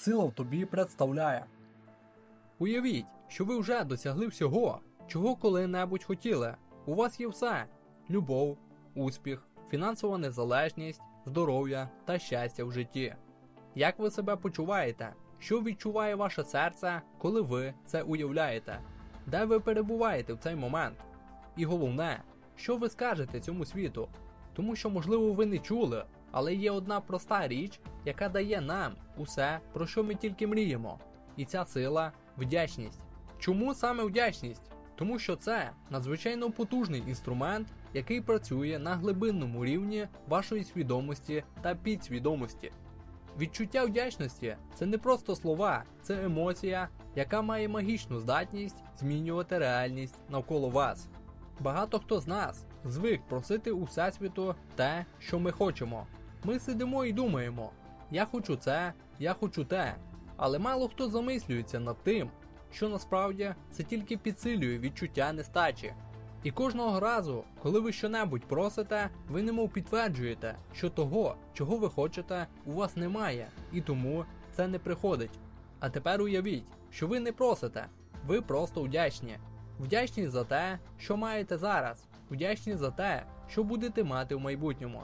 сила тобі представляє. Уявіть, що ви вже досягли всього, чого коли-небудь хотіли. У вас є все: любов, успіх, фінансова незалежність, здоров'я та щастя в житті. Як ви себе почуваєте? Що відчуває ваше серце, коли ви це уявляєте? Де ви перебуваєте в цей момент? І головне, що ви скажете цьому світу? Тому що, можливо, ви не чули, але є одна проста річ, яка дає нам усе, про що ми тільки мріємо. І ця сила вдячність. Чому саме вдячність? Тому що це надзвичайно потужний інструмент, який працює на глибинному рівні вашої свідомості та підсвідомості. Відчуття вдячності це не просто слова, це емоція, яка має магічну здатність змінювати реальність навколо вас. Багато хто з нас звик просити у всесвіту те, що ми хочемо. Ми сидимо і думаємо: я хочу це, я хочу те. Але мало хто замислюється над тим, що насправді це тільки підсилює відчуття нестачі. І кожного разу, коли ви щонебудь просите, ви немов підтверджуєте, що того, чого ви хочете, у вас немає, і тому це не приходить. А тепер уявіть, що ви не просите, ви просто вдячні. Вдячні за те, що маєте зараз, вдячні за те, що будете мати в майбутньому.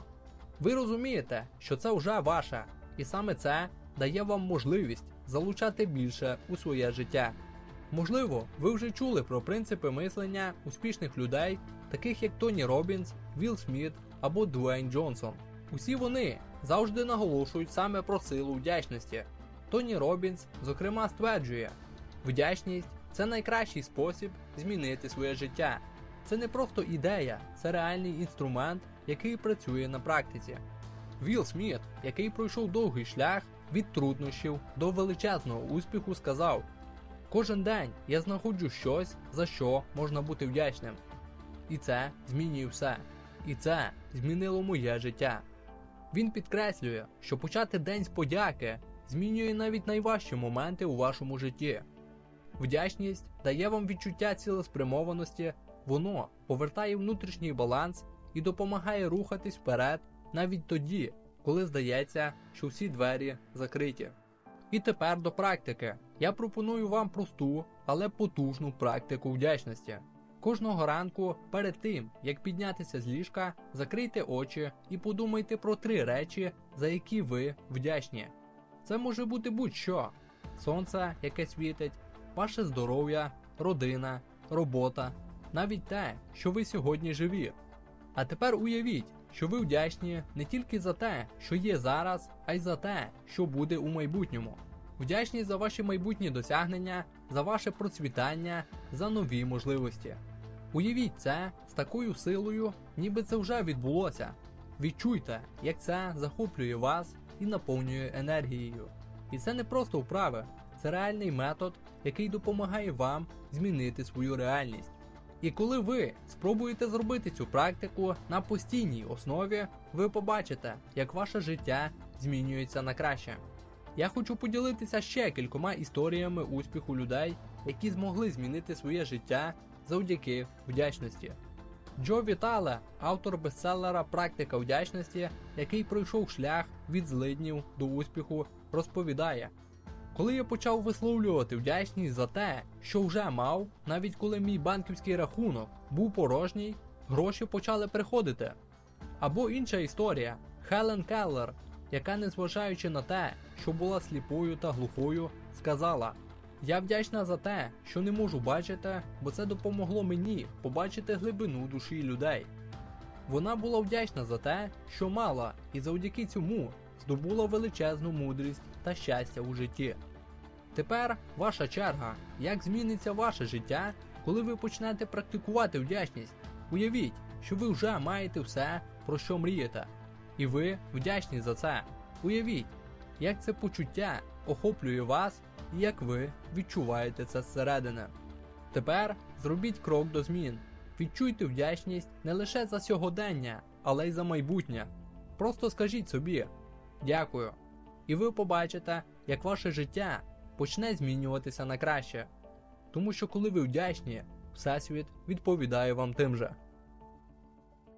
Ви розумієте, що це вже ваше, і саме це дає вам можливість залучати більше у своє життя. Можливо, ви вже чули про принципи мислення успішних людей, таких як Тоні Робінс, Вілл Сміт або Дуейн Джонсон. Усі вони завжди наголошують саме про силу вдячності. Тоні Робінс, зокрема, стверджує, вдячність це найкращий спосіб змінити своє життя. Це не просто ідея, це реальний інструмент, який працює на практиці. Вілл Сміт, який пройшов довгий шлях від труднощів до величезного успіху, сказав: Кожен день я знаходжу щось, за що можна бути вдячним. І це змінює все. І це змінило моє життя. Він підкреслює, що почати день з подяки змінює навіть найважчі моменти у вашому житті. Вдячність дає вам відчуття цілеспрямованості, воно повертає внутрішній баланс і допомагає рухатись вперед навіть тоді, коли здається, що всі двері закриті. І тепер до практики. Я пропоную вам просту, але потужну практику вдячності. Кожного ранку, перед тим як піднятися з ліжка, закрийте очі і подумайте про три речі, за які ви вдячні. Це може бути будь-що: сонце, яке світить, ваше здоров'я, родина, робота, навіть те, що ви сьогодні живі. А тепер уявіть, що ви вдячні не тільки за те, що є зараз, а й за те, що буде у майбутньому. Вдячні за ваші майбутні досягнення, за ваше процвітання, за нові можливості. Уявіть це з такою силою, ніби це вже відбулося. Відчуйте, як це захоплює вас і наповнює енергією. І це не просто вправи, це реальний метод, який допомагає вам змінити свою реальність. І коли ви спробуєте зробити цю практику на постійній основі, ви побачите, як ваше життя змінюється на краще. Я хочу поділитися ще кількома історіями успіху людей, які змогли змінити своє життя завдяки вдячності. Джо Вітале, автор бестселера Практика вдячності, який пройшов шлях від злиднів до успіху, розповідає. Коли я почав висловлювати вдячність за те, що вже мав, навіть коли мій банківський рахунок був порожній, гроші почали приходити. Або інша історія Хелен Келлер, яка, незважаючи на те, що була сліпою та глухою, сказала: Я вдячна за те, що не можу бачити, бо це допомогло мені побачити глибину душі людей. Вона була вдячна за те, що мала, і завдяки цьому здобула величезну мудрість та щастя у житті. Тепер ваша черга, як зміниться ваше життя, коли ви почнете практикувати вдячність. Уявіть, що ви вже маєте все, про що мрієте, і ви вдячні за це. Уявіть, як це почуття охоплює вас і як ви відчуваєте це зсередини. Тепер зробіть крок до змін. Відчуйте вдячність не лише за сьогодення, але й за майбутнє. Просто скажіть собі дякую. І ви побачите, як ваше життя почне змінюватися на краще. Тому що коли ви вдячні, Всесвіт відповідає вам тим же.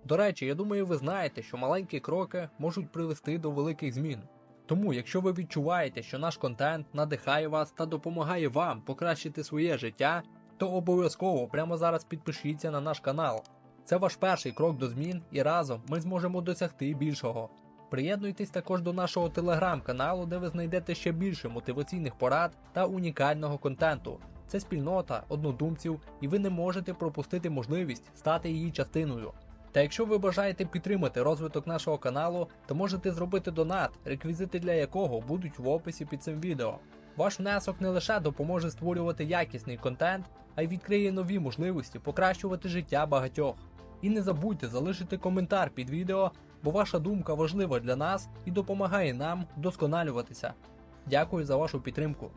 До речі, я думаю, ви знаєте, що маленькі кроки можуть привести до великих змін. Тому, якщо ви відчуваєте, що наш контент надихає вас та допомагає вам покращити своє життя, то обов'язково прямо зараз підпишіться на наш канал. Це ваш перший крок до змін, і разом ми зможемо досягти більшого. Приєднуйтесь також до нашого телеграм-каналу, де ви знайдете ще більше мотиваційних порад та унікального контенту. Це спільнота однодумців, і ви не можете пропустити можливість стати її частиною. Та якщо ви бажаєте підтримати розвиток нашого каналу, то можете зробити донат, реквізити для якого будуть в описі під цим відео. Ваш внесок не лише допоможе створювати якісний контент, а й відкриє нові можливості покращувати життя багатьох. І не забудьте залишити коментар під відео, бо ваша думка важлива для нас і допомагає нам вдосконалюватися. Дякую за вашу підтримку.